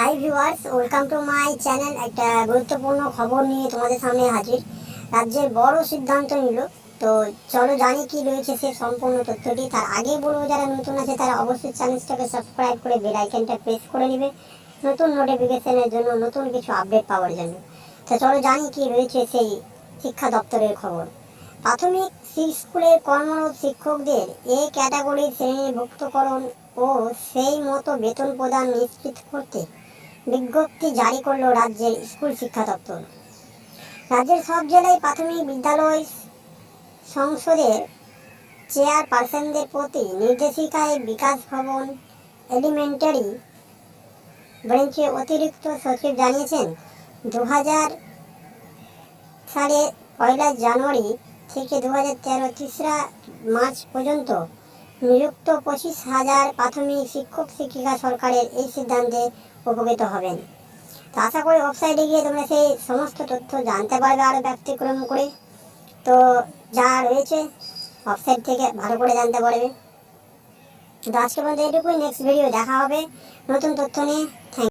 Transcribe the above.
Hi viewers welcome to my channel একটা গুরুত্বপূর্ণ খবর নিয়ে তোমাদের সামনে হাজির। রাজ্যের বড় সিদ্ধান্ত নিল। তো চলো জানি কি রয়েছে সে সম্পূর্ণ তথ্যটি। তার আগে বলব, যারা নতুন আছে, তারা অবশ্যই চ্যানেলটাকে সাবস্ক্রাইব করে বেল আইকনটা প্রেস করে নেবে। নতুন নোটিফিকেশনের জন্য নতুন কিছু আপডেট পাওয়ার জন্য। তো চলো জানি কি রয়েছে সেই শিক্ষা দপ্তরের খবর। প্রাথমিক স্কুলের কর্মরত শিক্ষকদের এ ক্যাটাগরির শ্রেণীভুক্তকরণ ও সেই মতো বেতন প্রদান নিশ্চিত করতে বিজ্ঞপ্তি জারি করল রাজ্যের স্কুল শিক্ষা দপ্তর। রাজ্যের সব জেলায় প্রাথমিক বিদ্যালয় সংসদের চেয়ারপারসনদের প্রতি নির্দেশিকায় বিকাশ ভবন, এলিমেন্টারি ব্রাঞ্চে অতিরিক্ত সচিব জানিয়েছেন দু হাজার সালে পয়লা জানুয়ারি থেকে দু হাজার তেরো তেসরা মার্চ পর্যন্ত নিযুক্ত পঁচিশ হাজার প্রাথমিক শিক্ষক শিক্ষিকা সরকারের এই সিদ্ধান্তে উপকৃত হবেন। তো আশা করি ওয়েবসাইটে গিয়ে তোমরা সেই সমস্ত তথ্য জানতে পারবে আরও ব্যক্তিক্রম করে। তো যা রয়েছে, ওয়েবসাইট থেকে ভালো করে জানতে পারবে। তো আজকে বলতে এটুকুই নেক্সট ভিডিও দেখা হবে। নতুন তথ্য নিয়ে। থ্যাংক